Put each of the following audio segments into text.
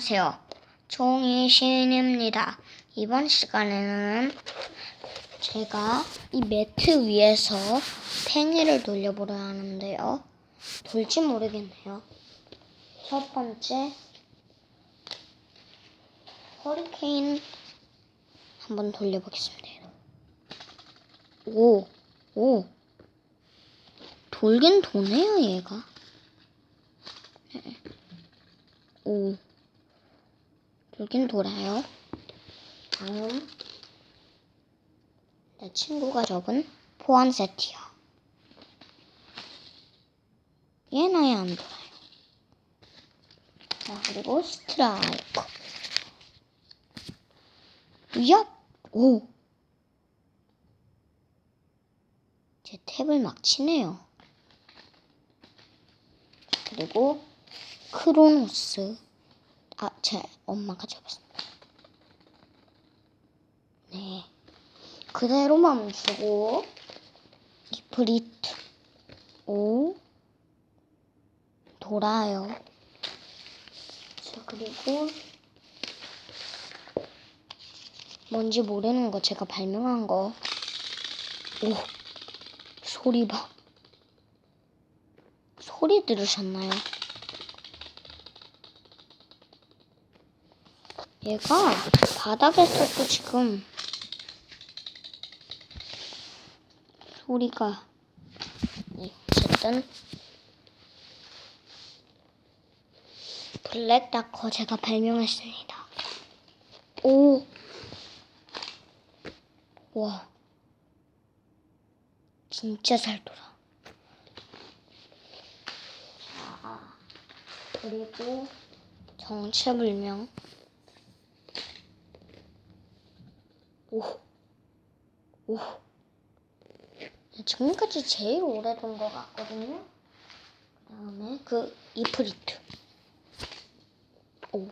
안녕하세요. 종이신입니다. 이번 시간에는 제가 이 매트 위에서 팽이를 돌려보려 하는데요. 돌지 모르겠네요. 첫 번째, 허리케인 한번 돌려보겠습니다. 오, 오. 돌긴 도네요, 얘가. 오. 돌긴 돌아요. 다음. 내 친구가 적은 포한 세트요. 얘는 아예 안 돌아요. 자, 그리고 스트라이크. 얍! 오! 제 탭을 막 치네요. 그리고 크로노스. 아, 제 엄마가 잡았습니다. 네. 그대로 멈추고, 리프리트. 오. 돌아요. 자, 그리고, 뭔지 모르는 거 제가 발명한 거. 오. 소리 봐. 소리 들으셨나요? 얘가 바닥에서도 지금 소리가 네, 어쨌든 블랙다커 제가 발명했습니다. 오, 와, 진짜 잘 돌아. 자, 그리고 정체불명. 오, 오. 지금까지 제일 오래 둔것 같거든요. 그 다음에 그 이프리트. 오.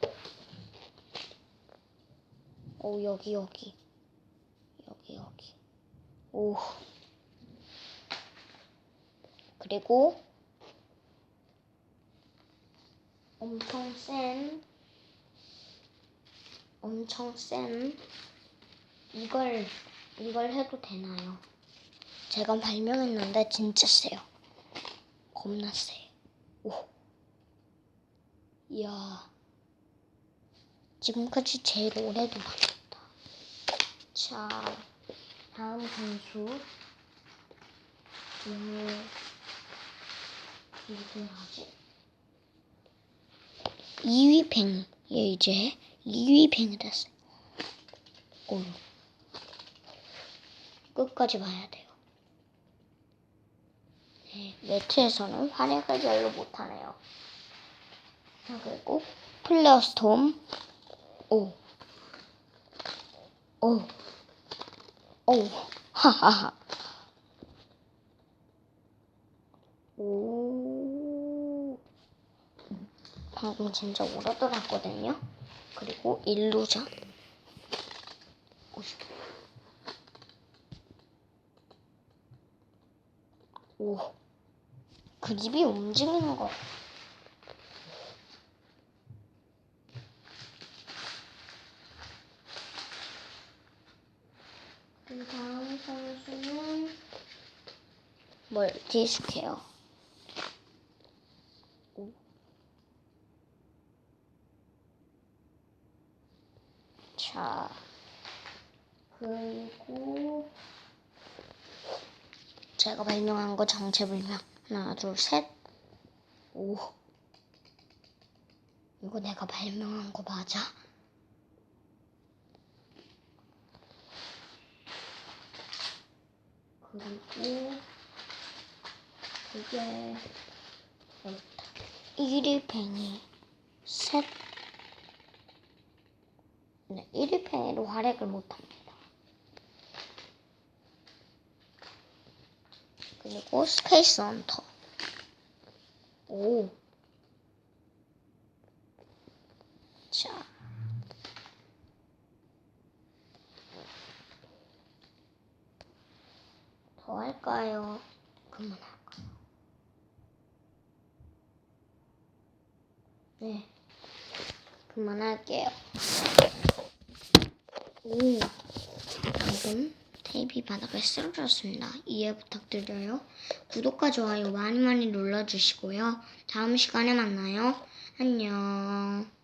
오, 여기, 여기. 여기, 여기. 오. 그리고 엄청 센, 엄청 센 이걸 이걸 해도 되나요? 제가 발명했는데 진짜 세요. 겁나 세. 오. 이야. 지금까지 제일 오래도 나왔다. 자, 다음 선수. 오늘 누구야지? 2위 팽이. 얘 이제 2위 팽이 됐어요. 오. 끝까지 봐야 돼요. 네, 매트에서는 활약을 별로 못하네요. 자, 그리고 플레어 스톰. 오. 오. 오. 하하하. 오. 방금 진짜 오래 돌았거든요. 그리고 일루전. 오십. 오, 그립이 움직이는 거. 그 다음 선수는 멀티스케어. 오. 자, 그리고 제가 발명한 거 정체불명. 하나, 둘, 셋. 오. 이거 내가 발명한 거 맞아? 그리고 그게 여기다. 1위 팽이 셋. 네, 1위 팽이로 활약을 못합니다. 그리고 스페이스 헌터. 오. 자. 더 할까요? 그만할까요? 네. 그만할게요. 오, 방금 테이프 바닥에 쓰러졌습니다. 이해 부탁드려요. 구독과 좋아요 많이 많이 눌러주시고요. 다음 시간에 만나요. 안녕.